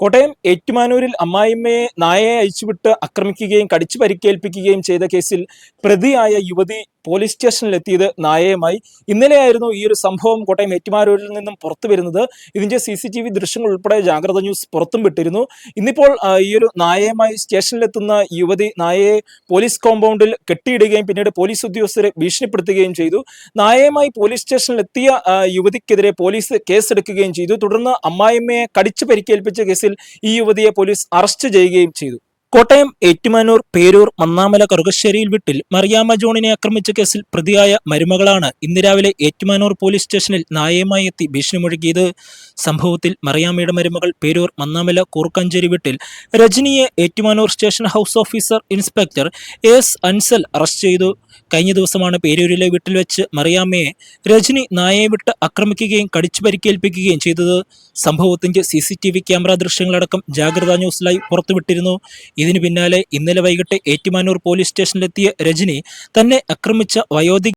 കോട്ടയം ഏറ്റുമാനൂരിൽ അമ്മായിമ്മയെ നായയെ അയച്ചുവിട്ട് ആക്രമിക്കുകയും കടിച്ചു പരിക്കേൽപ്പിക്കുകയും ചെയ്ത കേസിൽ പ്രതിയായ യുവതി പോലീസ് സ്റ്റേഷനിലെത്തിയത് നായയുമായി. ഇന്നലെയായിരുന്നു ഈ ഒരു സംഭവം കോട്ടയം ഏറ്റുമാരൂരിൽ നിന്നും പുറത്തു വരുന്നത്. ഇതിന്റെ സി സി ടി വി ദൃശ്യങ്ങൾ ഉൾപ്പെടെ ജാഗ്രത ന്യൂസ് പുറത്തും വിട്ടിരുന്നു. ഇന്നിപ്പോൾ ഈ ഒരു നായയുമായി സ്റ്റേഷനിലെത്തുന്ന യുവതി നായയെ പോലീസ് കോമ്പൗണ്ടിൽ കെട്ടിയിടുകയും പിന്നീട് പോലീസ് ഉദ്യോഗസ്ഥരെ ഭീഷണിപ്പെടുത്തുകയും ചെയ്തു. നായയുമായി പോലീസ് സ്റ്റേഷനിലെത്തിയ യുവതിക്കെതിരെ പോലീസ് കേസെടുക്കുകയും ചെയ്തു. തുടർന്ന് അമ്മായിമ്മയെ കടിച്ചു പരിക്കേൽപ്പിച്ച കേസിൽ ഈ യുവതിയെ പോലീസ് അറസ്റ്റ് ചെയ്യുകയും ചെയ്തു. കോട്ടയം ഏറ്റുമാനൂർ പേരൂർ മന്നാമല കറുകശ്ശേരിയിൽ വീട്ടിൽ മറിയാമ്മ ജോണിനെ ആക്രമിച്ച കേസിൽ പ്രതിയായ മരുമകളാണ് ഇന്ന് രാവിലെ ഏറ്റുമാനൂർ പോലീസ് സ്റ്റേഷനിൽ നായയുമായി എത്തി ഭീഷണി മുഴക്കിയത് സംഭവത്തിൽ മറിയാമ്മയുടെ മരുമകൾ പേരൂർ മന്നാമല കൂർക്കഞ്ചേരി വീട്ടിൽ രജനിയെ Ettumanoor station house officer inspector S Ansal arrest ചെയ്തു. കഴിഞ്ഞ ദിവസമാണ് പേരൂരിലെ വീട്ടിൽ വെച്ച് മറിയാമ്മയെ രജനി നായയെ വിട്ട് ആക്രമിക്കുകയും കടിച്ചു പരിക്കേൽപ്പിക്കുകയും ചെയ്തത്. സംഭവത്തിന്റെ സി ക്യാമറ ദൃശ്യങ്ങളടക്കം ജാഗ്രതാ ന്യൂസ് ലൈവ് പുറത്തുവിട്ടിരുന്നു. ഇതിനു പിന്നാലെ ഇന്നലെ വൈകിട്ട് ഏറ്റുമാനൂർ പോലീസ് സ്റ്റേഷനിലെത്തിയ രജനി തന്നെ ആക്രമിച്ച വയോധിക